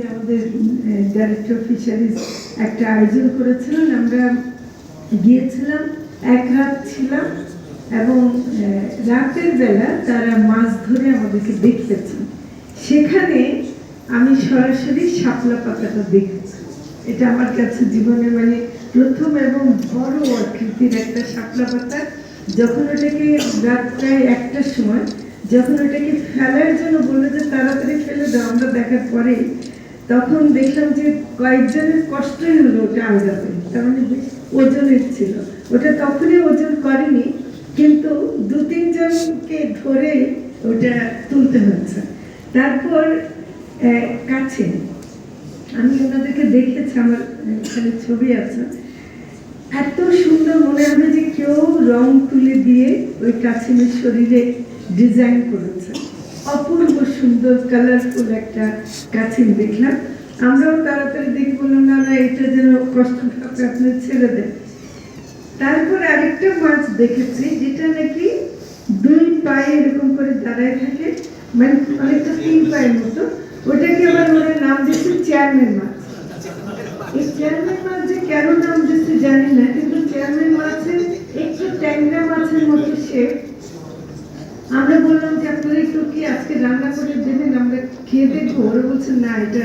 যে আমাদের director fisheries একটা আয়োজন করেছিলেন আমরা গিয়েছিলাম, এক রাত ছিলাম এবং রাতের বেলা তারা মাছ ধরে আমাদেরকে সেখানে আমি সরাসরি শাপলা পাতাটা দেখেছি। এটা আমার কাছে জীবনে মানে প্রথম এবং বড় আকৃতির একটা শাপলা পাতা। যখন ওটাকে রাত প্রায় একটার সময়, যখন ওটাকে ফেলার জন্য বলল যে তাড়াতাড়ি ফেলে দাও, আমরা দেখার পরে তখন দেখলাম যে কয়েকজনের কষ্টই হলো ওটা আলাদাতে তার মানে বেশ ওজনের ছিল। ওটা তখনই ওজন করেনি, কিন্তু দু তিনজনকে ধরে ওটা তুলতে হচ্ছে। তারপর কাছে। আমি ওনাদেরকে দেখেছি, আমার এখানে ছবি আছে। এত সুন্দর মনে হবে যে কেউ রং তুলে দিয়ে ওই কাছিমের শরীরে ডিজাইন করেছে। অপূর্ব সুন্দর কালারফুল একটা কাছিম দেখলাম আমরাও তাড়াতাড়ি দেখে বললাম, না না, এটা যেন কষ্ট পাবে আপনি ছেড়ে দেন তারপর আরেকটা মাছ দেখেছি, যেটা নাকি দুই পায়ে এরকম করে দাঁড়ায় থাকে মানে অনেকটা তিন পায়ের মতো। ওটাকে আবার ওরা নাম দিচ্ছে চেয়ারম্যান মাছ। এই চেয়ারম্যান মাছ যে কেন নাম দিচ্ছে জানি না, কিন্তু চেয়ারম্যান মাছের একটু ট্যাংরা মাছের মতো শেপ বললাম একটু কি আজকে রান্না করে দেবেন আমরা খেয়ে দেখব, ওরা বলছে, না, এটা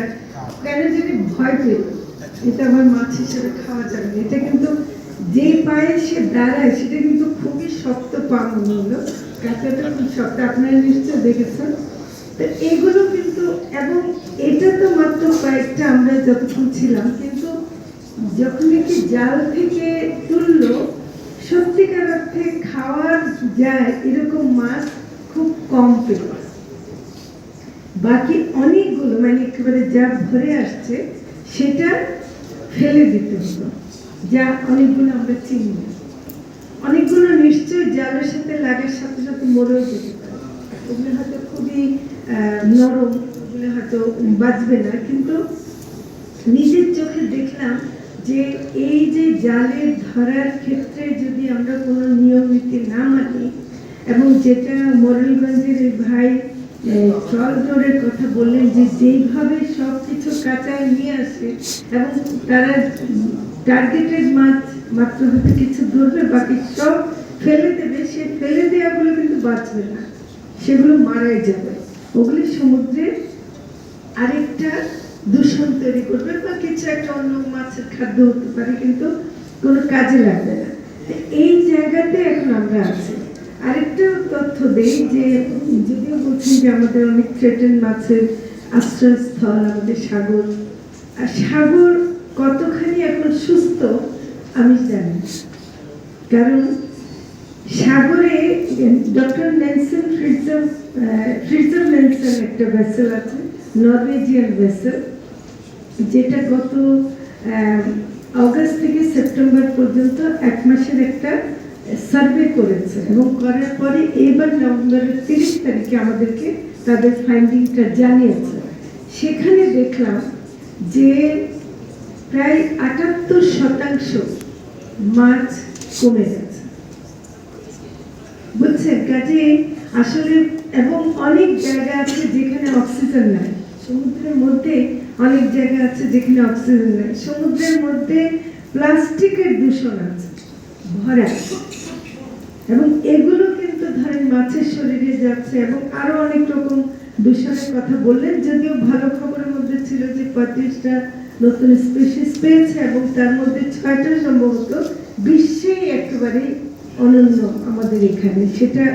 কেন জানি ভয় পেল এটা আমার মাছ হিসেবে খাওয়া যাবে না। এটা কিন্তু যে পায়ে সে দাঁড়ায়, সেটা কিন্তু খুবই শক্ত পা হলো। কাঁচাটা খুব শক্ত, আপনারা নিশ্চয় দেখেছেন। তো এগুলো কিন্তু, এবং এটা তো মাত্র কয়েকটা আমরা যতক্ষণ ছিলাম, কিন্তু যখন নাকি জাল থেকে তুললো, সত্যিকার অর্থে খাওয়ার যায় এরকম মাছ কম পেল। বাকি অনেকগুলো মানে একেবারে যা ভরে আসছে, সেটা ফেলে দিতে হতো যা অনেকগুলো আমরা চিনি না। অনেকগুলো নিশ্চয়ই জালের সাথে লাগার সাথে সাথে মরেও যেতে পারে। ওগুলো হয়তো খুবই নরম ওগুলো হয়তো বাঁচবে না, কিন্তু নিজের চোখে দেখলাম যে এই যে জালের ধরার ক্ষেত্রে যদি আমরা কোনো নিয়ম নীতি না মানি এবং যেটা মোরালগঞ্জের ভাই ট্রল কথা বললেন যে যেইভাবে সব কিছু কাঁচায় নিয়ে আসে এবং তারা টার্গেটেড মাছ মাত্র হয়তো কিছু ধরবে, বাকি সব ফেলে দেবে, সে ফেলে দেওয়াগুলো কিন্তু বাঁচবে না, সেগুলো মারাই যাবে। ওগুলি সমুদ্রে আরেকটা দূষণ তৈরি করবে বা কিছু একটা অন্য মাছের খাদ্য হতে পারে, কিন্তু কোনো কাজে লাগবে না। এই জায়গাতে এখন আমরা আছি। আরেকটা তথ্য দেই যে যদিও বলছেন যে আমাদের অনেক থ্রেটেন মাছের আশ্রয়স্থল, আমাদের সাগর আর সাগর কতখানি এখন সুস্থ, আমি জানি। কারণ সাগরে doctor Nelson Fraser Fraser Nelson একটা ভেসেল আছে, নরওয়েজিয়ান ভেসেল যেটা গত অগস্ট থেকে সেপ্টেম্বর পর্যন্ত এক মাসের একটা সার্ভে করেছে এবং করার পরে এবার নভেম্বরের তিরিশ তারিখে আমাদেরকে তাদের ফাইন্ডিংটা জানিয়েছে। সেখানে দেখলাম যে প্রায় আটাত্তর শতাংশ মাছ কমে গেছে। বুঝছেন? কাজে আসলে এবং অনেক জায়গা আছে যেখানে অক্সিজেন নাই। সমুদ্রের মধ্যে অনেক জায়গা আছে যেখানে অক্সিজেন নাই। সমুদ্রের মধ্যে প্লাস্টিকের দূষণ আছে। ভরা এবং এগুলো কিন্তু ধরেন মাছের শরীরে যাচ্ছে এবং আরও অনেক রকম দূষণের কথা বললেন। যদিও ভালো খবরের মধ্যে ছিল যে পঁয়ত্রিশটা নতুন স্পেসিস পেয়েছে এবং তার মধ্যে ছয়টা সম্ভবত বিশ্বেই একেবারে অনন্য আমাদের এখানে। সেটা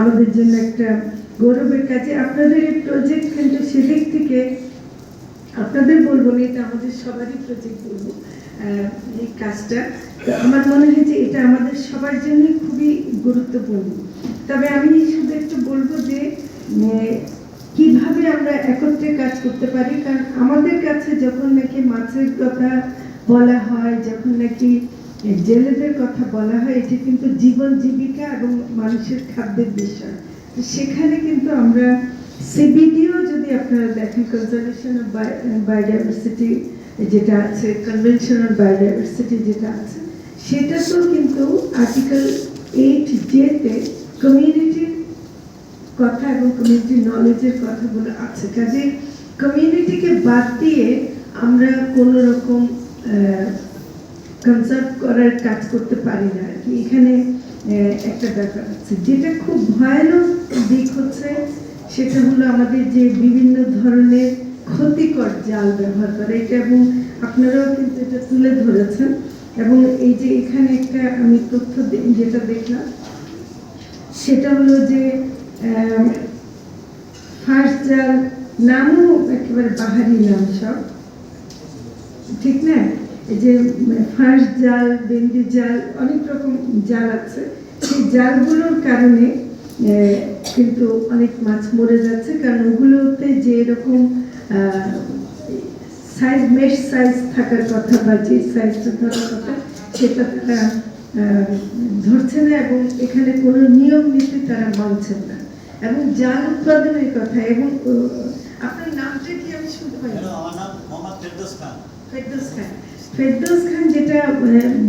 আমাদের জন্য একটা গৌরবের কাজে। আপনাদের এই প্রজেক্ট কিন্তু সেদিক থেকে আপনাদের বলব না এটা আমাদের সবারই প্রজেক্ট বলব এই কাজটা। তো আমার মনে হয় যে এটা আমাদের সবার জন্য খুবই গুরুত্বপূর্ণ। তবে আমি শুধু একটু বলব যে কীভাবে আমরা একত্রে কাজ করতে পারি কারণ আমাদের কাছে যখন নাকি মাছের কথা বলা হয় যখন নাকি জেলেদের কথা বলা হয় এটি কিন্তু জীবন জীবিকা এবং মানুষের খাদ্যের বিষয়। তো সেখানে কিন্তু আমরা সিবিডিও যদি আপনারা দেখেন কনজারভেশন অফ বায়োডাইভার্সিটি যেটা আছে কনভেনশন অফ বায়োডাইভার্সিটি যেটা আছে, সেটাতেও কিন্তু আর্টিকেল এইট জেতে কমিউনিটির কথা এবং কমিউনিটি নলেজের কথাগুলো আছে কাজে কমিউনিটিকে বাদ দিয়ে আমরা কোনো রকম কনসার্ভ করার কাজ করতে পারি না আর কি। এখানে একটা ব্যাপার আছে যেটা খুব ভয়ানক দিক হচ্ছে সেটা হলো আমাদের যে বিভিন্ন ধরনের ক্ষতিকর জাল ব্যবহার করে। এটা এবং আপনারাও কিন্তু এটা তুলে ধরেছেন। এবং এই যে এখানে একটা আমি তথ্য যেটা দেখলাম, সেটা হলো যে ফার্স্ট জাল নামও একেবারে বাহারি নাম সব। ঠিক না? এই যে ফার্স্ট জাল, বেন্দি জাল, অনেক রকম জাল আছে। সেই জালগুলোর কারণে কিন্তু অনেক মাছ মরে যাচ্ছে কারণ ওগুলোতে যে এরকম সাইজ মেশ সাইজ থাকার কথা বা যে সাইজটা থাকার কথা সেটা তারা ধরছে না এবং এখানে কোনো নিয়ম নীতি তারা মানছেন না। এবং জাল উৎপাদনের কথা এবং আপনার নামটা কি আমি শুনতে পাই? ফেরদৌস খান। ফেরদৌস খান। যেটা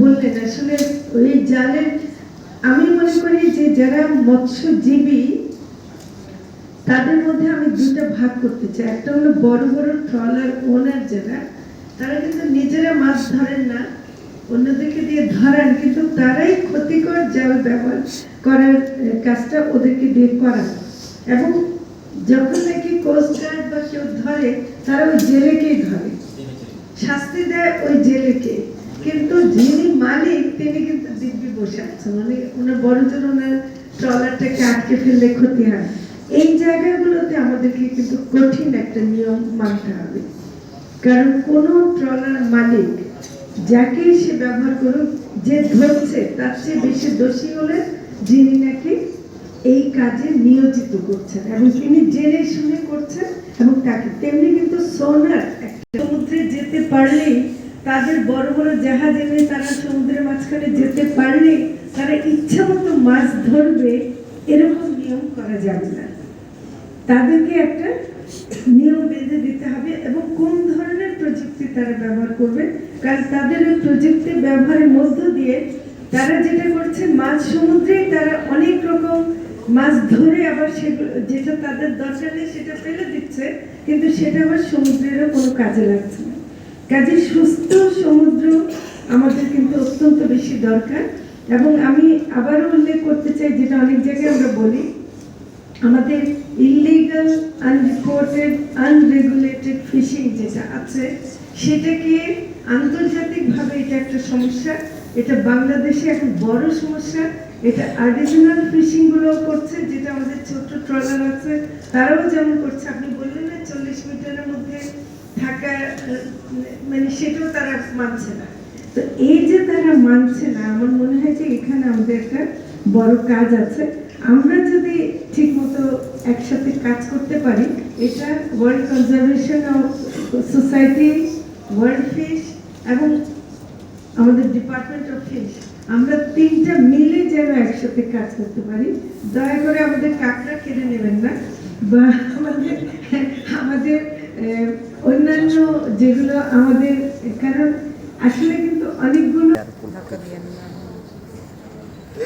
বললেন আসলে ওই জালের আমি মনে করি যে যারা মৎস্যজীবী তাদের মধ্যে আমি দুটো ভাগ করতে চাই। একটা হলো বড় বড় ট্রলার ওনার যারা তারা কিন্তু নিজেরা মাছ ধরেন না অন্যদেরকে দিয়ে ধরান কিন্তু তারাই ক্ষতিকর জাল ব্যবহার করার কাজটা ওদেরকে দিয়ে করান। এবং যখন নাকি কোস্ট গার্ড বা কেউ ধরে তারা ওই জেলেকেই ধরে। শাস্তি দেয় ওই জেলেকে। কিন্তু যিনি মালিক তিনি কিন্তু বসে আছেন মানে ওনার ট্রলারটাকে আটকে ফেললে ক্ষতি হয় এই জায়গাগুলোতে আমাদেরকে কিন্তু কঠিন একটা নিয়ম মানতে হবে। কারণ ট্রলার মালিক যাকেই সে ব্যবহার করুক, যে ধরছে, তার চেয়ে বেশি দোষী হলে যিনি নাকি এই কাজে নিয়োজিত করছেন এবং তিনি জেনে শুনে করছেন এবং তাকে, তেমনি কিন্তু সোনার একটা সমুদ্রে যেতে পারলেই তাদের বড় বড় জাহাজ এনে তারা সমুদ্রের মাঝখানে যেতে পারলে তারা ইচ্ছা মতো মাছ ধরবে, এরকম নিয়ম করা যাবে না। তাদেরকে একটা নিয়ম বেঁধে দিতে হবে এবং কোন ধরনের প্রযুক্তি তারা ব্যবহার করবে, কারণ তাদের ওই প্রযুক্তি ব্যবহারের মধ্য দিয়ে তারা যেটা করছে, মাছ সমুদ্রে তারা অনেক রকম মাছ ধরে আবার সেগুলো, যেটা তাদের দরকার নেই সেটা ফেলে দিচ্ছে, কিন্তু সেটা আবার সমুদ্রেরও কোনো কাজে লাগছে না। কাজে সুস্থ সমুদ্র আমাদের কিন্তু অত্যন্ত বেশি দরকার। এবং আমি আবারও উল্লেখ করতে চাই, যেটা অনেক জায়গায় আমরা বলি, আমাদের ইলিগাল আনরিপোর্টেড আনরেগুলেটেড ফিশিং যেটা আছে, সেটাকে আন্তর্জাতিকভাবে এটা একটা সমস্যা। এটা বাংলাদেশে এখন বড় সমস্যা। এটা আর্টিজানাল ফিশিংগুলো করছে, যেটা আমাদের ছোট ট্রলার আছে, তারাও যেমন করছে, আপনি বললেন না চল্লিশ মিটারের মধ্যে থাকা মানে সেটাও তারা মানছে না। তো এই যে তারা মানছে না, আমার মনে হয় যে এখানে আমাদের একটা বড় কাজ আছে। আমরা যদি ঠিকমতো একসাথে কাজ করতে পারি, এটা World Conservation Society, World Fish এবং আমাদের ডিপার্টমেন্ট অফ ফিশ, আমরা তিনটা মিলে যেন একসাথে কাজ করতে পারি। দয়া করে আমাদের কাকড়া কেড়ে নেবেন না, বা আমাদের আমাদের অন্যান্য যেগুলো আমাদের কারণ আসলে কিন্তু অনেকগুলো এ